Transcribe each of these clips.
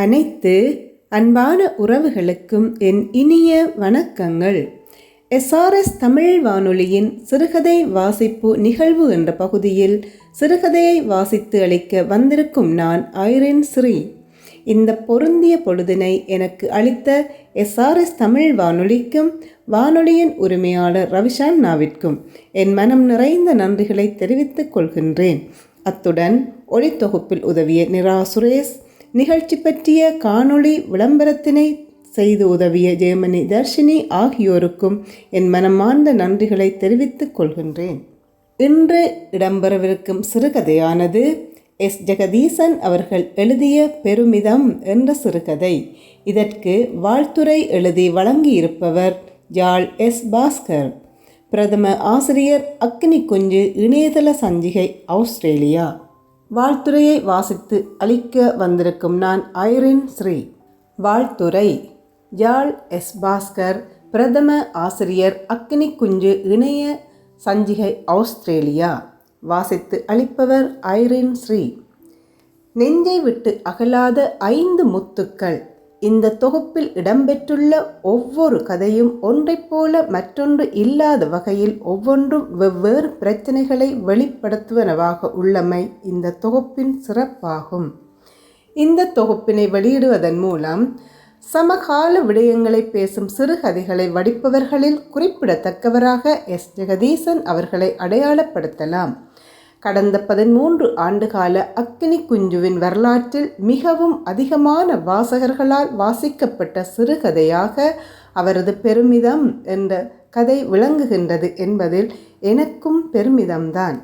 அனைத்து அன்பான உறவுகளுக்கும் என் இனிய வணக்கங்கள். எஸ்ஆர்எஸ் தமிழ் வானொலியின் சிறுகதை வாசிப்பு நிகழ்வு என்ற பகுதியில் சிறுகதையை வாசித்து அளிக்க வந்திருக்கும் நான் ஐரின் ஸ்ரீ இந்த பொருந்திய பொழுதினை எனக்கு அளித்த எஸ்ஆர்எஸ் தமிழ் வானொலிக்கும் வானொலியின் உரிமையாளர் ரவிஷான்னாவிற்கும் என் மனம் நிறைந்த நன்றிகளை தெரிவித்துக் கொள்கின்றேன். அத்துடன் ஒளித்தொகுப்பில் உதவிய நிரா சுரேஷ் நிகழ்ச்சி பற்றிய காணொளி விளம்பரத்தினை செய்து உதவிய ஜெயமணி தர்ஷினி ஆகியோருக்கும் என் மனமார்ந்த நன்றிகளை தெரிவித்துக் கொள்கின்றேன். இன்று இடம்பெறவிருக்கும் சிறுகதையானது எஸ். ஜெகதீசன் அவர்கள் எழுதிய பெருமிதம் என்ற சிறுகதை. இதற்கு வாழ்த்துரை எழுதி வழங்கியிருப்பவர் ஜால் எஸ். பாஸ்கர். பிரதம ஆசிரியர் அக்னி குஞ்சு இணையதள சஞ்சிகை ஆஸ்திரேலியா. வாழ்த்துறையை வாசித்து அளிக்க வந்திருக்கும் நான் ஐரின் ஸ்ரீ. வாழ்த்துறை. யாழ் எஸ் பாஸ்கர் பிரதம ஆசிரியர் அக்னி குஞ்சு இணைய சஞ்சிகை ஆஸ்திரேலியா. வாசித்து அளிப்பவர் ஐரின் ஸ்ரீ. நெஞ்சை விட்டு அகலாத ஐந்து முத்துக்கள். இந்த தொகுப்பில் இடம்பெற்றுள்ள ஒவ்வொரு கதையும் ஒன்றைப் போல மற்றொன்று இல்லாத வகையில் ஒவ்வொன்றும் வெவ்வேறு பிரச்சனைகளை வெளிப்படுத்துவனவாக உள்ளமை இந்த தொகுப்பின் சிறப்பாகும். இந்த தொகுப்பினை வெளியிடுவதன் மூலம் சமகால விடயங்களை பேசும் சிறுகதைகளை வடிப்பவர்களில் குறிப்பிடத்தக்கவராக எஸ். ஜெகதீசன் அவர்களை அடையாளப்படுத்தலாம். கடந்த பதிமூன்று ஆண்டுகால அக்னி குஞ்சுவின் வரலாற்றில் மிகவும் அதிகமான வாசகர்களால் வாசிக்கப்பட்ட சிறுகதையாக அவரது பெருமிதம் என்ற கதை விளங்குகின்றது என்பதில் எனக்கும் பெருமிதம்தான்.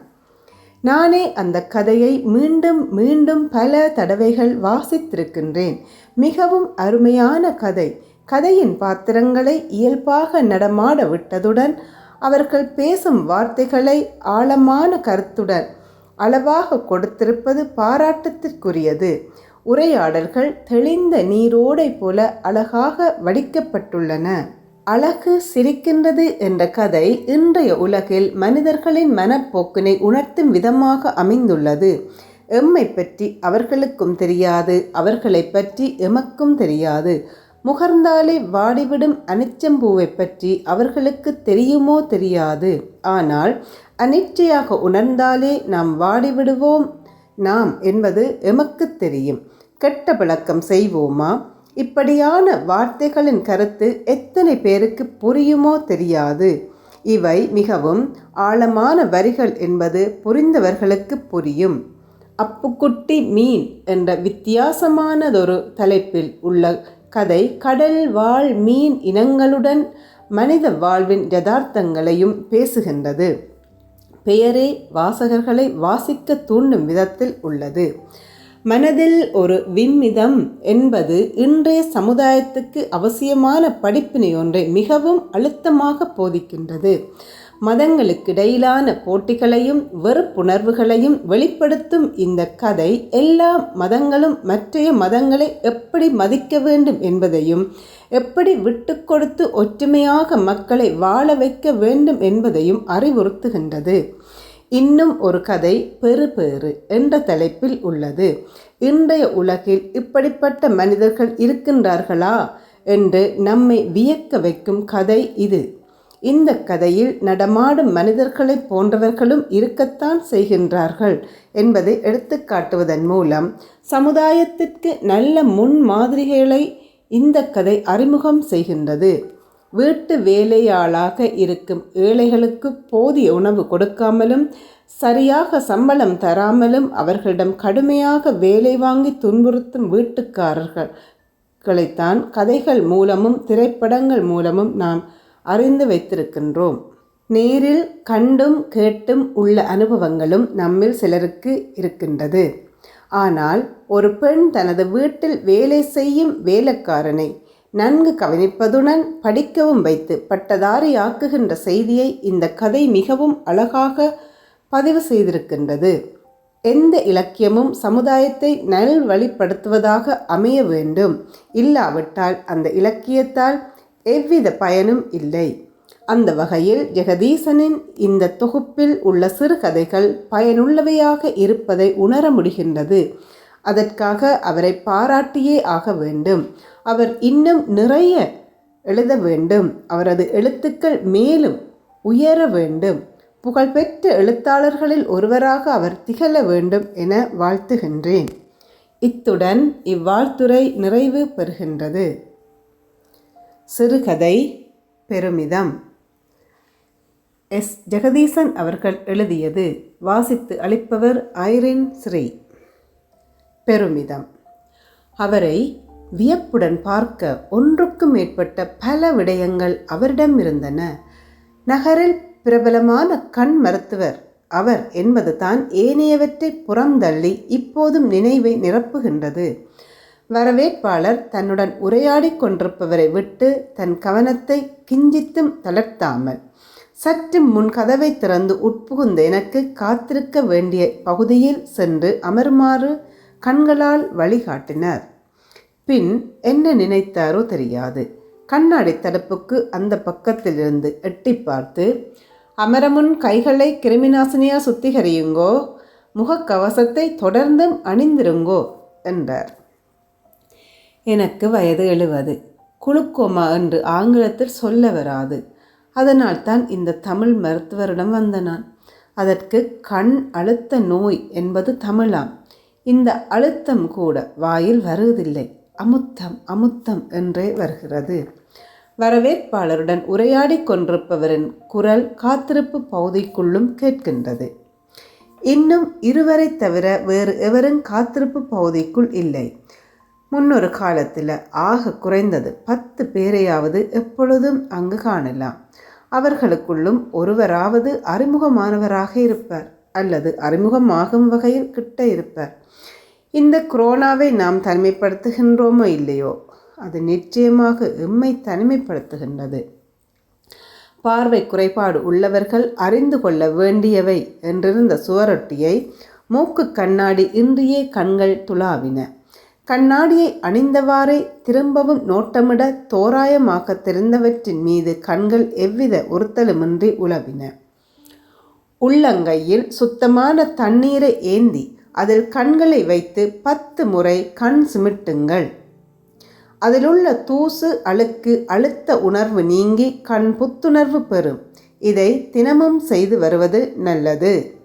நானே அந்த கதையை மீண்டும் மீண்டும் பல தடவைகள் வாசித்திருக்கின்றேன். மிகவும் அருமையான கதை. கதையின் பாத்திரங்களை இயல்பாக நடமாட விட்டதுடன் அவர்கள் பேசும் வார்த்தைகளை ஆழமான கருத்துடன் அளவாக கொடுத்திருப்பது பாராட்டத்திற்குரியது உரையாடல்கள் தெளிந்த நீரோடை போல அழகாக வடிக்கப்பட்டுள்ளன. அழகு சிரிக்கின்றது என்ற கதை இன்றைய உலகில் மனிதர்களின் மனப்போக்கினை உணர்த்தும் விதமாக அமைந்துள்ளது. எம்மை பற்றி அவர்களுக்கும் தெரியாது அவர்களை பற்றி எமக்கும் தெரியாது. முகர்ந்தாலே வாடிவிடும் அனிச்சம்பூவை பற்றி அவர்களுக்கு தெரியுமோ தெரியாது. ஆனால் அனிச்சையாக உணர்ந்தாலே நாம் வாடிவிடுவோம். நாம் என்பது எமக்கு தெரியும். கெட்ட பழக்கம் செய்வோமா? இப்படியான வார்த்தைகளின் கருத்து எத்தனை பேருக்கு புரியுமோ தெரியாது. இவை மிகவும் ஆழமான வரிகள் என்பது புரிந்தவர்களுக்கு புரியும். அப்புக்குட்டி மீன் என்ற வித்தியாசமானதொரு தலைப்பில் உள்ள கதை கடல் வாழ் மீன் இனங்களுடன் மனித வாழ்வின் யதார்த்தங்களையும் பேசுகின்றது. பெயரே வாசகர்களை வாசிக்க தூண்டும் விதத்தில் உள்ளது. மனதில் ஒரு விம்மிதம் என்பது இன்றைய சமுதாயத்துக்கு அவசியமான படிப்பினை ஒன்றை மிகவும் அழுத்தமாக போதிக்கின்றது. மதங்களுக்கிடையிலான போட்டிகளையும் வெறுப்புணர்வுகளையும் வெளிப்படுத்தும் இந்த கதை எல்லா மதங்களும் மற்றைய மதங்களை எப்படி மதிக்க வேண்டும் என்பதையும் எப்படி விட்டு கொடுத்து ஒற்றுமையாக மக்களை வாழ வைக்க வேண்டும் என்பதையும் அறிவுறுத்துகின்றது. இன்னும் ஒரு கதை பெரு பேறு என்ற தலைப்பில் உள்ளது. இன்றைய உலகில் இப்படிப்பட்ட மனிதர்கள் இருக்கின்றார்களா? என்று நம்மை வியக்க வைக்கும் கதை இது. இந்த கதையில் நடமாடும் மனிதர்களைப் போன்றவர்களும் இருக்கத்தான் செய்கின்றார்கள் என்பதை எடுத்துக்காட்டுவதன் மூலம் சமுதாயத்திற்கு நல்ல முன்மாதிரிகளை இந்த கதை அறிமுகம் செய்கின்றது. வீட்டு வேலையாளாக இருக்கும் ஏழைகளுக்கு போதிய உணவு கொடுக்காமலும் சரியாக சம்பளம் தராமலும் அவர்களிடம் கடுமையாக வேலை வாங்கி துன்புறுத்தும் வீட்டுக்காரர்களைத்தான் கதைகள் மூலமும் திரைப்படங்கள் மூலமும் நாம் அறிந்து வைத்திருக்கின்றோம். நேரில் கண்டும் கேட்டும் உள்ள அனுபவங்களும் நம்மில் சிலருக்கு இருக்கின்றது. ஆனால் ஒரு பெண் தனது வீட்டில் வேலை செய்யும் வேலைக்காரனை நன்கு கவனிப்பதுடன் படிக்கவும் வைத்து பட்டதாரி ஆக்குகின்ற செய்தியை இந்த கதை மிகவும் அழகாக பதிவு செய்திருக்கின்றது. எந்த இலக்கியமும் சமுதாயத்தை நல்வழிப்படுத்துவதாக அமைய வேண்டும். இல்லாவிட்டால் அந்த இலக்கியத்தால் எவ்வித பயனும் இல்லை. அந்த வகையில் ஜெகதீசனின் இந்த தொகுப்பில் உள்ள சிறுகதைகள் பயனுள்ளவையாக இருப்பதை உணர முடிகின்றது. அதற்காக அவரை பாராட்டியே ஆக வேண்டும். அவர் இன்னும் நிறைய எழுத வேண்டும். அவரது எழுத்துக்கள் மேலும் உயர வேண்டும். புகழ்பெற்ற எழுத்தாளர்களில் ஒருவராக அவர் திகழ வேண்டும் என வாழ்த்துகின்றேன். இத்துடன் இவ்வாழ்த்துரை நிறைவு பெறுகின்றது. சிறுகதை பெருமிதம். எஸ். ஜெகதீசன் அவர்கள் எழுதியது வாசித்து அளிப்பவர் ஐரின் ஸ்ரீ. பெருமிதம். அவரை வியப்புடன் பார்க்க ஒன்றுக்கும் மேற்பட்ட பல விடயங்கள் அவரிடம் இருந்தன. நகரில் பிரபலமான கண் மருத்துவர் அவர் என்பது தான் ஏனையவற்றை புறந்தள்ளி இப்போதும் நினைவை நிரப்புகின்றது. வரவேற்பாளர் தன்னுடன் உரையாடிக் கொண்டிருப்பவரை விட்டு தன் கவனத்தை கிஞ்சித்தும் தளர்த்தாமல் சற்று முன் கதவை திறந்து உட்புகுந்த எனக்கு காத்திருக்க வேண்டிய பகுதியில் சென்று அமருமாறு கண்களால் வழிகாட்டினார். பின் என்ன நினைத்தாரோ தெரியாது. கண்ணாடி தடுப்புக்கு அந்த பக்கத்திலிருந்து எட்டி பார்த்து அமரமுன் கைகளை கிருமிநாசினியாக சுத்திகரியுங்கோ முகக்கவசத்தை தொடர்ந்தும் அணிந்திருங்கோ என்றார். எனக்கு வயது எழுவது. குளுக்கோமா என்று ஆங்கிலத்தில் சொல்ல வராது. அதனால் தான் இந்த தமிழ் மருத்துவரிடம் வந்த நான். அதற்கு கண் அழுத்த நோய் என்பது தமிழாம். இந்த அழுத்தம் கூட வாயில் வருவதில்லை. அமுத்தம் அமுத்தம் என்றே வருகிறது. வரவேற்பாளருடன் உரையாடி கொண்டிருப்பவரின் குரல் காத்திருப்பு பகுதிக்குள்ளும் கேட்கின்றது. இன்னும் இருவரை தவிர வேறு எவரும் காத்திருப்பு பகுதிக்குள் இல்லை. முன்னொரு காலத்தில் ஆக குறைந்தது பத்து பேரையாவது எப்பொழுதும் அங்கு காணலாம். அவர்களுக்குள்ளும் ஒருவராவது அறிமுகமானவராக இருப்பார் அல்லது அறிமுகமாகும் வகையில் கிட்ட இருப்பார். இந்த குரோனாவை நாம் தனிமைப்படுத்துகின்றோமோ இல்லையோ? அது நிச்சயமாக எம்மை தனிமைப்படுத்துகின்றது. பார்வை குறைபாடு உள்ளவர்கள் அறிந்து கொள்ள வேண்டியவை என்றிருந்த சுவரொட்டியை மூக்கு கண்ணாடி இன்றியே கண்கள் துளாவின. கண்ணாடியை அணிந்தவாறே திரும்பவும் நோட்டமிட தோராயமாக தெரிந்தவற்றின் மீது கண்கள் எவ்வித உறுத்தலுமின்றி உழவின உள்ளங்கையில் சுத்தமான தண்ணீரை ஏந்தி அதில் கண்களை வைத்து பத்து முறை கண் சிமிட்டுங்கள். அதிலுள்ள தூசு அழுக்கு அழுத்த உணர்வு நீங்கி கண் புத்துணர்வு பெறும். இதை தினமும் செய்து வருவது நல்லது.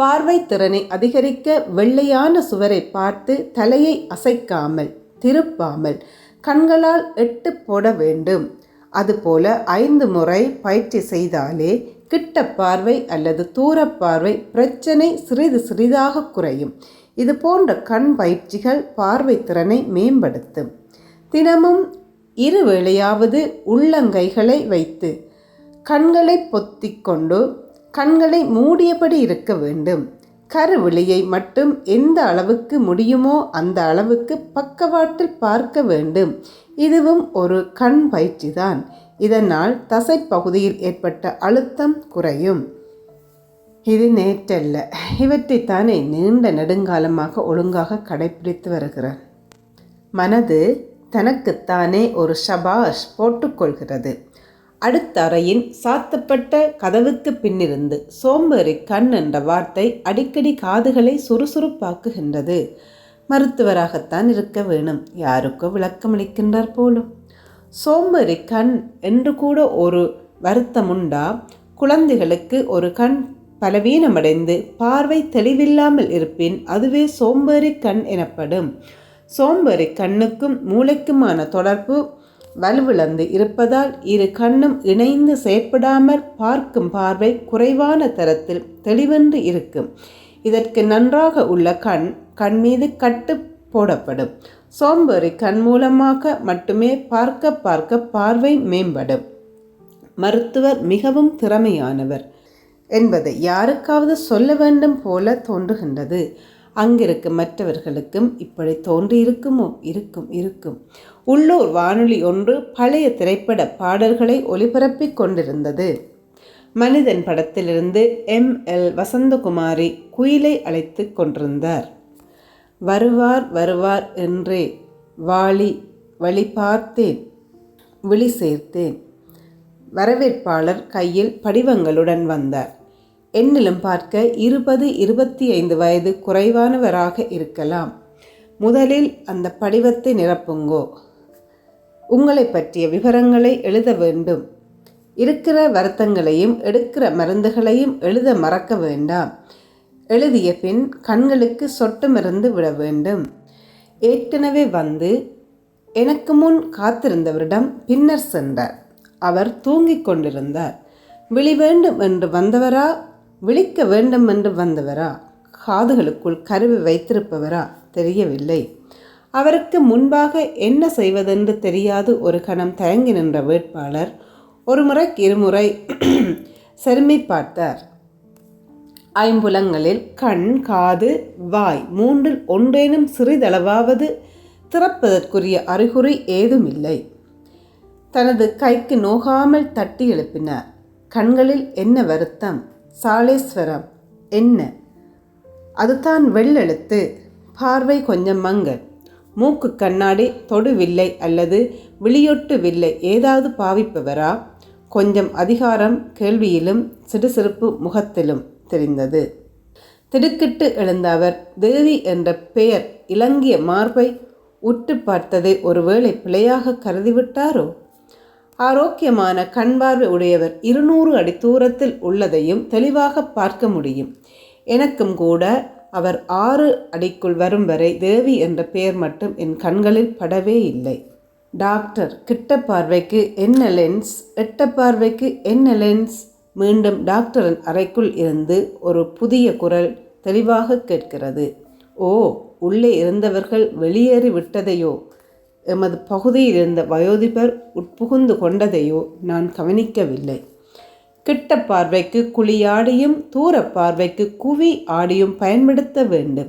பார்வை திறனை அதிகரிக்க வெள்ளையான சுவரை பார்த்து தலையை அசைக்காமல் திருப்பாமல் கண்களால் எட்டு போட வேண்டும். அதுபோல ஐந்து முறை பயிற்சி செய்தாலே கிட்ட பார்வை அல்லது தூரப்பார்வை பிரச்சனை சிறிது சிறிதாக குறையும். இது போன்ற கண் பயிற்சிகள் பார்வை திறனை மேம்படுத்தும். தினமும் இரு வேளையாவது உள்ளங்கைகளை வைத்து கண்களை பொத்திக்கொண்டு கண்களை மூடியபடி இருக்க வேண்டும். கருவிழியை மட்டும் எந்த அளவுக்கு முடியுமோ அந்த அளவுக்கு பக்கவாட்டில் பார்க்க வேண்டும். இதுவும் ஒரு கண் பயிற்சிதான். இதனால் தசைப்பகுதியில் ஏற்பட்ட அழுத்தம் குறையும். இது நேற்றல்ல. இவற்றைத்தானே நீண்ட நெடுங்காலமாக ஒழுங்காக கடைபிடித்து வருகிறார். மனது தனக்குத்தானே ஒரு ஷபாஷ் போட்டுக்கொள்கிறது அடுத்த அறையின் சாத்தப்பட்ட கதவுக்கு பின்னிருந்து சோம்பேறி கண் என்ற வார்த்தை அடிக்கடி காதுகளை சுறுசுறுப்பாக்குகின்றது. மருத்துவராகத்தான் இருக்க வேணும். யாருக்கோ விளக்கமளிக்கின்றார் போலும். சோம்பேறி கண் என்று கூட ஒரு வருத்தமுண்டா? குழந்தைகளுக்கு ஒரு கண் பலவீனமடைந்து பார்வை தெளிவில்லாமல் இருப்பின் அதுவே சோம்பேறி கண் எனப்படும். சோம்பேறி கண்ணுக்கும் மூளைக்குமான தொடர்பு வலுவிழந்து இருப்பதால் இரு கண்ணும் இணைந்து செயற்படாமல் பார்க்கும் பார்வை குறைவான தரத்தில் தெளிவென்று இருக்கும். இதற்கு நன்றாக உள்ள கண் கண் மீது கட்டு போடப்படும். சோம்பேறி கண் மூலமாக மட்டுமே பார்க்க பார்க்க பார்வை மேம்படும். மருத்துவர் மிகவும் திறமையானவர் என்பதை யாருக்காவது சொல்ல வேண்டும் போல தோன்றுகின்றது. அங்கிருக்கும் மற்றவர்களுக்கும் இப்படி தோன்றியிருக்குமோ? இருக்கும் இருக்கும். உள்ளூர் வானொலி ஒன்று பழைய திரைப்பட பாடல்களை ஒளிபரப்பிக் கொண்டிருந்தது. மனிதன் படத்திலிருந்து எம். எல். வசந்தகுமாரி குயிலை அழைத்து கொண்டிருந்தார். வருவார் வருவார் என்றே வாளி வழி பார்த்தேன் விழி சேர்த்தேன். வரவேற்பாளர் கையில் படிவங்களுடன் வந்தார். என்னிலும் பார்க்க இருபது இருபத்தி ஐந்து வயது குறைவானவராக இருக்கலாம். முதலில் அந்த படிவத்தை நிரப்புங்கோ. உங்களை பற்றிய விவரங்களை எழுத வேண்டும். இருக்கிற வருத்தங்களையும் எடுக்கிற மருந்துகளையும் எழுத மறக்க வேண்டாம். எழுதிய பின் கண்களுக்கு சொட்டு மருந்து விட வேண்டும். ஏற்கனவே வந்து எனக்கு முன் காத்திருந்தவரிடம் பின்னர் சென்றார். அவர் தூங்கிக் கொண்டிருந்தார். விழி வேண்டும் என்று வந்தவரா? விழிக்க வேண்டும் என்று வந்தவரா? காதுகளுக்குள் கருவி வைத்திருப்பவரா? தெரியவில்லை. அவருக்கு முன்பாக என்ன செய்வதென்று தெரியாது ஒரு கணம் தயங்கி நின்ற வேட்பாளர். ஒரு இருமுறை செருமி பார்த்தார். ஐம்புலங்களில் கண் காது வாய் மூன்றில் ஒன்றேனும் சிறிதளவாவது திறப்பதற்குரிய அறிகுறி ஏதுமில்லை. தனது கைக்கு நோகாமல் தட்டி எழுப்பினார். கண்களில் என்ன வருத்தம் சாலேஸ்வரம் என்ன? அதுதான் வெள்ளெழுத்து. பார்வை கொஞ்சம் மங்கல் மூக்கு கண்ணாடி தொடுவில்லை அல்லது விழியொட்டு வில்லை ஏதாவது பாவிப்பவரா? கொஞ்சம் அதிகாரம் கேள்வியிலும் சிறுசிறுப்பு முகத்திலும் தெரிந்தது. திடுக்கிட்டு எழுந்த அவர் தேவி என்ற பெயர் இலங்கிய மார்பை உற்று பார்த்ததை ஒருவேளை பிழையாக கருதிவிட்டாரோ? ஆரோக்கியமான கண்பார்வை உடையவர் இருநூறு அடி தூரத்தில் உள்ளதையும் தெளிவாக பார்க்க முடியும். எனக்கும் கூட அவர் ஆறு அடிக்குள் வரும் வரை தேவி என்ற பெயர் மட்டும் என் கண்களில் படவே இல்லை. டாக்டர் கிட்ட பார்வைக்கு என்ன லென்ஸ்? எட்ட பார்வைக்கு என்ன லென்ஸ்? மீண்டும் டாக்டரின் அறைக்குள் இருந்து ஒரு புதிய குரல் தெளிவாக கேட்கிறது. ஓ உள்ளே இருந்தவர்கள் வெளியேறி விட்டதையோ? எமது பகுதியில் இருந்த வயோதிபர் உட்புகுந்து கொண்டதையோ நான் கவனிக்கவில்லை. கிட்ட பார்வைக்கு குழியாடியும் தூர பார்வைக்கு குவி ஆடியும் பயன்படுத்த வேண்டும்.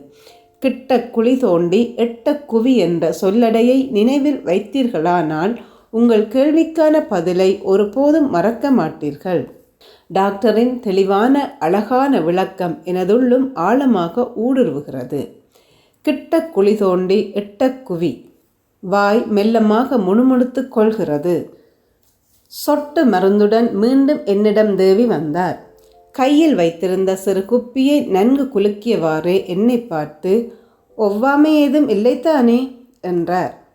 கிட்ட குழி தோண்டி எட்ட குவி என்ற சொல்லடையை நினைவில் வைத்தீர்களானால் உங்கள் கேள்விக்கான பதிலை ஒருபோதும் மறக்க மாட்டீர்கள். டாக்டரின் தெளிவான அழகான விளக்கம் எனதுள்ளும் ஆழமாக ஊடுருவுகிறது. கிட்ட குழி தோண்டி எட்ட குவி. வாய் மெல்லமாக முணுமுணுத்து கொள்கிறது. சொட்டு மருந்துடன் மீண்டும் என்னிடம் தேவி வந்தார். கையில் வைத்திருந்த சிறு குப்பியை நன்கு குலுக்கியவாறே என்னை பார்த்து ஒவ்வாமை ஏதும் இல்லைத்தானே என்றார்.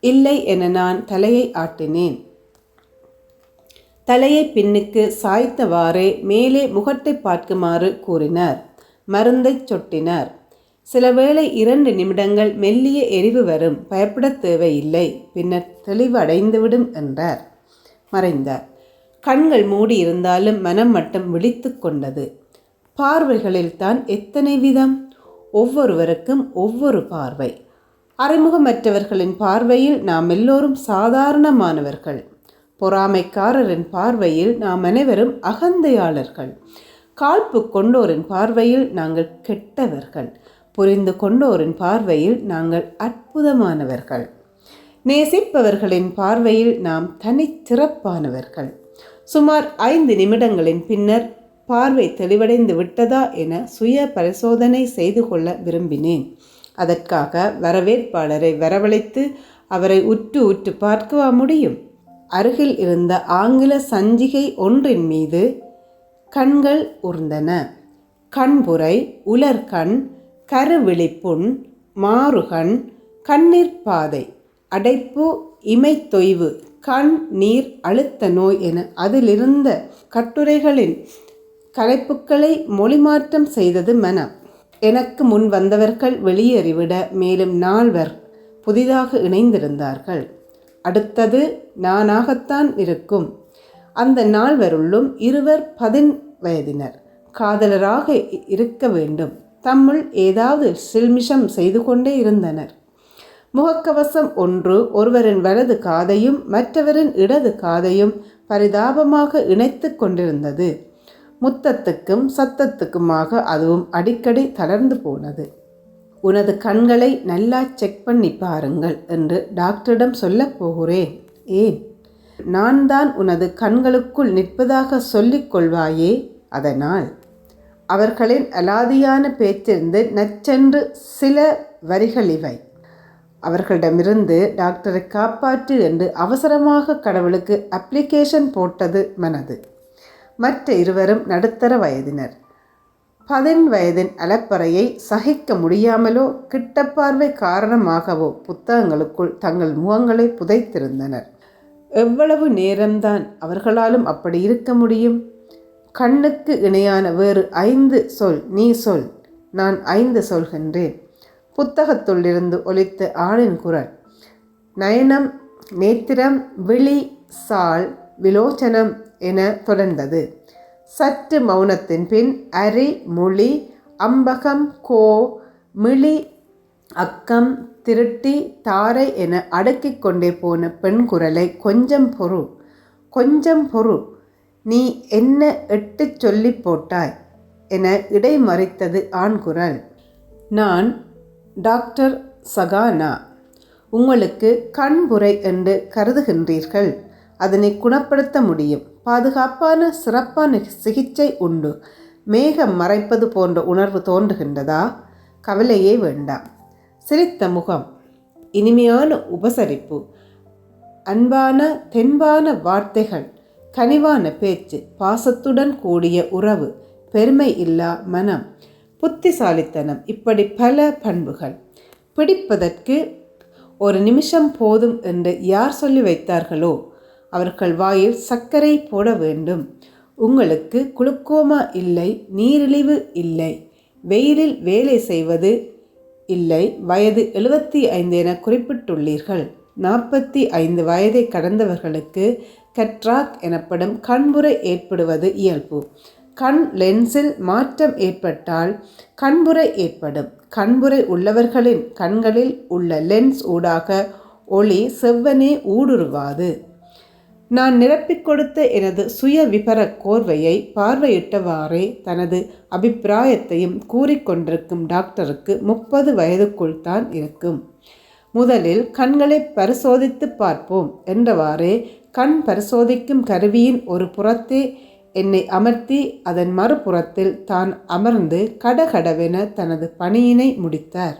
இல்லை என நான் தலையை ஆட்டினேன். தலையை பின்னுக்கு சாய்த்தவாறே மேலே முகத்தை பார்க்குமாறு கூறினார். மருந்தை சொட்டினார். சில வேளை இரண்டு நிமிடங்கள் மெல்லிய எரிவு வரும். பயப்படத் தேவையில்லை. பின்னர் தெளிவடைந்துவிடும் என்றார். மறைந்தார் கண்கள் மூடி இருந்தாலும் மனம் மட்டும் விழித்து கொண்டது. பார்வைகளில்தான் எத்தனை விதம்? ஒவ்வொருவருக்கும் ஒவ்வொரு பார்வை. அறிமுகமற்றவர்களின் பார்வையில் நாம் எல்லோரும் சாதாரணமானவர்கள். பொறாமைக்காரரின் பார்வையில் நாம் அனைவரும் அகந்தையாளர்கள். காழ்ப்பு கொண்டோரின் பார்வையில் நாங்கள் கெட்டவர்கள். புரிந்து கொண்டோரின் பார்வையில் நாங்கள் அற்புதமானவர்கள். நேசிப்பவர்களின் பார்வையில் நாம் தனிச்சிறப்பானவர்கள் சுமார் ஐந்து நிமிடங்களின் பின்னர் பார்வை தெளிவடைந்து விட்டதா என சுய பரிசோதனை செய்து கொள்ள விரும்பினேன். அதற்காக வரவேற்பாளரை வரவழைத்து அவரை உற்று உற்று பார்க்கவா முடியும்? அருகில் இருந்த ஆங்கில சஞ்சிகை ஒன்றின் மீது கண்கள் உர்ந்தன கண்புரை உலர்கண் கருவிழிப்புண் மாறுகண் கண்ணீர் பாதை. அடைப்பு இமைத்தொய்வு கண் நீர் அழுத்த நோய் என அதிலிருந்த கட்டுரைகளின் கலைப்புக்களை மொழிமாற்றம் செய்தது மனம். எனக்கு முன் வந்தவர்கள் வெளியேறிவிட மேலும் நால்வர் புதிதாக இணைந்திருந்தார்கள். அடுத்தது நானாகத்தான் இருக்கும். அந்த நால்வருள்ளும் இருவர் பதின் வயதினர். காதலராக இருக்க வேண்டும். தம்முள் ஏதாவது சில்மிஷம் செய்து கொண்டே இருந்தனர். முகக்கவசம் ஒன்று ஒருவரின் வலது காதையும் மற்றவரின் இடது காதையும் பரிதாபமாக இணைத்து கொண்டிருந்தது. முத்தத்துக்கும் சத்தத்துக்குமாக அதுவும் அடிக்கடி தளர்ந்து போனது. உனது கண்களை நல்லா செக் பண்ணி பாருங்கள் என்று டாக்டரிடம் சொல்லப் போகிறேன். ஏன்? நான் தான் உனது கண்களுக்குள் நிற்பதாக சொல்லிக் கொள்வாயே? அதனால். அவர்களின் அலாதியான பேச்சிருந்து நச்சென்று சில வரிகள் இவை. அவர்களிடமிருந்து டாக்டரை காப்பாற்று என்று அவசரமாக கடவுளுக்கு அப்ளிகேஷன் போட்டது மனது. மற்ற இருவரும் நடுத்தர வயதினர். பதின் வயதின் அலப்பறையை சகிக்க முடியாமலோ கிட்டப்பார்வை காரணமாகவோ புத்தகங்களுக்குள் தங்கள் முகங்களை புதைத்திருந்தனர். எவ்வளவு நேரம்தான் அவர்களாலும் அப்படி இருக்க முடியும்? கண்ணுக்கு இணையான வேறு ஐந்து சொல் நீ சொல் நான் ஐந்து சொல்கின்றேன். புத்தகத்துள்ளிருந்து ஒலித்த ஆணின் குரல். நயனம் நேத்திரம் விழி சால் விலோச்சனம் என தொடர்ந்தது. சற்று மௌனத்தின் பின் அரி மொழி அம்பகம் கோ மிழி அக்கம் திருட்டி தாரை என அடுக்கிக் கொண்டே போன பெண் குரலை கொஞ்சம் பொறு கொஞ்சம் பொறு நீ என்ன எட்டு சொல்லி போட்டாய்? என இடைமறித்தது ஆண் குரல். நான் டாக்டர் சகானா உங்களுக்கு கண்புரை என்று கருதுகின்றீர்கள். அதனை குணப்படுத்த முடியும். பாதுகாப்பான சிறப்பான சிகிச்சை உண்டு. மேகம் மறைப்பது போன்ற உணர்வு தோன்றுகின்றதா? கவலையே வேண்டாம். சிரித்த முகம். இனிமையான உபசரிப்பு. அன்பான தென்பான வார்த்தைகள். கனிவான பேச்சு. பாசத்துடன் கூடிய உறவு. பெருமை இல்லா மனம். புத்திசாலித்தனம். இப்படி பல பண்புகள். பிடிப்பதற்கு ஒரு நிமிஷம் போதும் என்று யார் சொல்லி வைத்தார்களோ அவர்கள் வாயில் சர்க்கரை போட வேண்டும். உங்களுக்கு குளுக்கோமா இல்லை நீரிழிவு இல்லை. வெயிலில் வேலை செய்வது இல்லை வயது எழுபத்தி ஐந்து என குறிப்பிட்டுள்ளீர்கள். நாற்பத்தி ஐந்து வயதை கடந்தவர்களுக்கு கட்ராக் எனப்படும் கண்புரை ஏற்படுவது இயல்பு. கண் லென்ஸில் மாற்றம் ஏற்பட்டால் கண்புரை ஏற்படும். கண்புரை உள்ளவர்களின் கண்களில் உள்ள லென்ஸ் ஊடாக ஒளி செவ்வனே ஊடுருவாது. நான் நிரப்பிக் கொடுத்த எனது சுய விபர கோர்வையை பார்வையிட்டவாறே தனது அபிப்பிராயத்தையும் கூறிக்கொண்டிருக்கும் டாக்டருக்கு முப்பது வயதுக்குள் தான் இருக்கும். முதலில் கண்களை பரிசோதித்து பார்ப்போம் என்றவாறே கண் பரிசோதிக்கும் கருவியின் ஒரு புறத்தே என்னை அமர்த்தி அதன் மறுபுறத்தில் தான் அமர்ந்து கடகடவென தனது பணியினை முடித்தார்.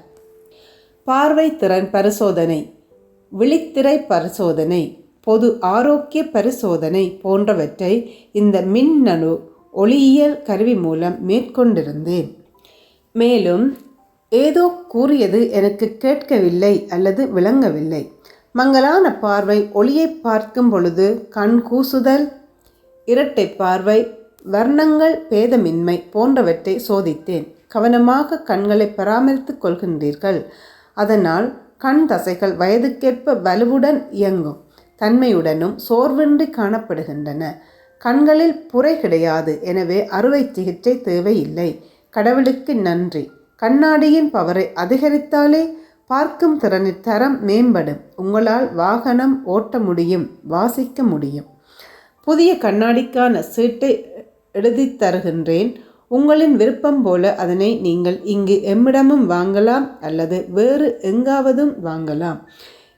பார்வை திறன் பரிசோதனை விழித்திரை பரிசோதனை பொது ஆரோக்கிய பரிசோதனை போன்றவற்றை இந்த மின்னணு ஒளியியல் கருவி மூலம் மேற்கொண்டிருந்தேன். மேலும் ஏதோ கூறியது எனக்கு கேட்கவில்லை அல்லது விளங்கவில்லை. மங்கலான பார்வை ஒளியை பார்க்கும் பொழுது கண் கூசுதல் இரட்டை பார்வை வர்ணங்கள் பேதமின்மை போன்றவற்றை சோதித்தேன். கவனமாக கண்களை பராமரித்து கொள்கின்றீர்கள். அதனால் கண் தசைகள் வயதுக்கேற்ப வலுவுடன் இயங்கும் தன்மையுடனும் சோர்வின்றி காணப்படுகின்றன. கண்களில் புரை கிடையாது எனவே அறுவை சிகிச்சை தேவையில்லை. கடவுளுக்கு நன்றி. கண்ணாடியின் பவரை அதிகரித்தாலே பார்க்கும் திறனின் தரம் மேம்படும். உங்களால் வாகனம் ஓட்ட முடியும் வாசிக்க முடியும். புதிய கண்ணாடிக்கான சீட்டை எழுதித் தருகின்றேன். உங்களின் விருப்பம் போல அதனை நீங்கள் இங்கு எம்மிடமும் வாங்கலாம் அல்லது வேறு எங்காவதும் வாங்கலாம்.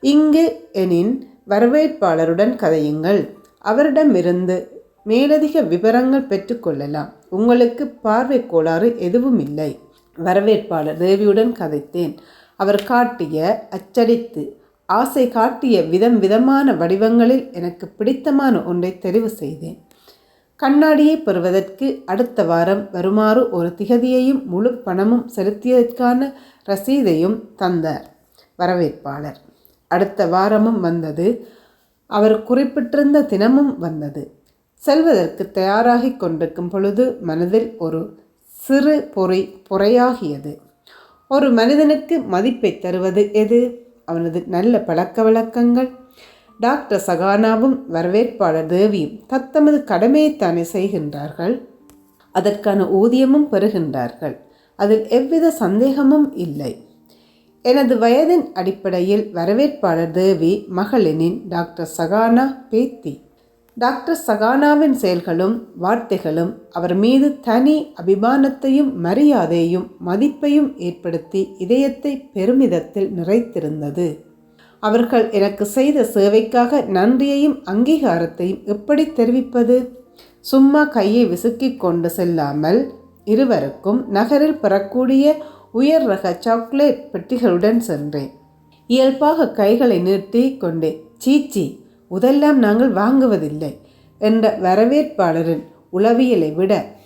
இங்கு எனின் வரவேற்பாளருடன் கதையுங்கள். அவரிடமிருந்து மேலதிக விவரங்கள் பெற்றுக்கொள்ளலாம் உங்களுக்கு பார்வை கோளாறு எதுவும் இல்லை. வரவேற்பாளர் தேவியுடன் கதைத்தேன். அவர் காட்டிய அச்சடித்து ஆசை காட்டிய விதம் விதமான வடிவங்களில் எனக்கு பிடித்தமான ஒன்றை தெரிவு செய்தேன். கண்ணாடியை பெறுவதற்கு அடுத்த வாரம் வருமாறு ஒரு திகதியையும் முழு பணமும் செலுத்தியதற்கான ரசீதையும் தந்தார் வரவேற்பாளர். அடுத்த வாரமும் வந்தது. அவர் குறிப்பிட்டிருந்த தினமும் வந்தது. செல்வதற்கு தயாராகி கொண்டிருக்கும் பொழுது மனதில் ஒரு சிறு பொறி பொறையாகியது. ஒரு மனிதனுக்கு மதிப்பை தருவது எது? அவனது நல்ல பழக்க வழக்கங்கள். டாக்டர் சகானாவும் வரவேற்பாளர் தேவியும் தத்தமது கடமையைத்தானே செய்கின்றார்கள். அதற்கான ஊதியமும் பெறுகின்றார்கள். அதில் எவ்வித சந்தேகமும் இல்லை. எனது வயதின் அடிப்படையில் வரவேற்பாளர் தேவி மகளினின் டாக்டர் சகானா பேத்தி. டாக்டர் சகானாவின் செயல்களும் வார்த்தைகளும் அவர் மீது தனி அபிமானத்தையும் மரியாதையும் மதிப்பையும் ஏற்படுத்தி இதயத்தை பெருமிதத்தில் நிறைத்திருந்தது. அவர்கள் எனக்கு செய்த சேவைக்காக நன்றியையும் அங்கீகாரத்தையும் எப்படி தெரிவிப்பது? சும்மா கையை விசுக்கிக் கொண்டு செல்லாமல் இருவருக்கும் நகரில் பெறக்கூடிய உயர் ரக சாக்லேட் பெட்டிகளுடன் சென்றேன். இயல்பாக கைகளை நீட்டி கொண்டே சீச்சி உதெல்லாம் நாங்கள் வாங்குவதில்லை என்ற வரவேற்பாளரின் உளவியலை விட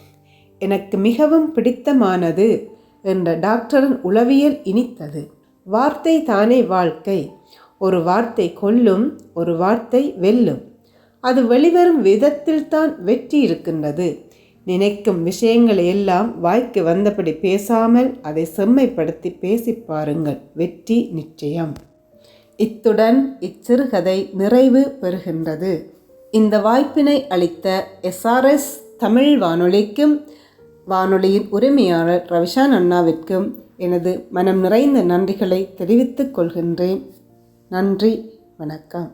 எனக்கு மிகவும் பிடித்தமானது என்ற டாக்டரின் உளவியல் இனித்தது. வார்த்தை தானே வாழ்க்கை. ஒரு வார்த்தை கொல்லும் ஒரு வார்த்தை வெல்லும். அது வெளிவரும் விதத்தில்தான் வெற்றி இருக்கின்றது. நினைக்கும் விஷயங்களை எல்லாம் வாய்க்கு வந்தபடி பேசாமல் அதை செம்மைப்படுத்தி பேசிப் பாருங்கள். வெற்றி நிச்சயம். இத்துடன் இச்சிறுகதை நிறைவு பெறுகின்றது. இந்த வாய்ப்பினை அளித்த எஸ்ஆர்எஸ் தமிழ் வானொலிக்கும் வானொலியின் உரிமையாளர் ரவிஷான் அண்ணாவிற்கும் எனது மனம் நிறைந்த நன்றிகளை தெரிவித்துக் கொள்கின்றேன். நன்றி வணக்கம்.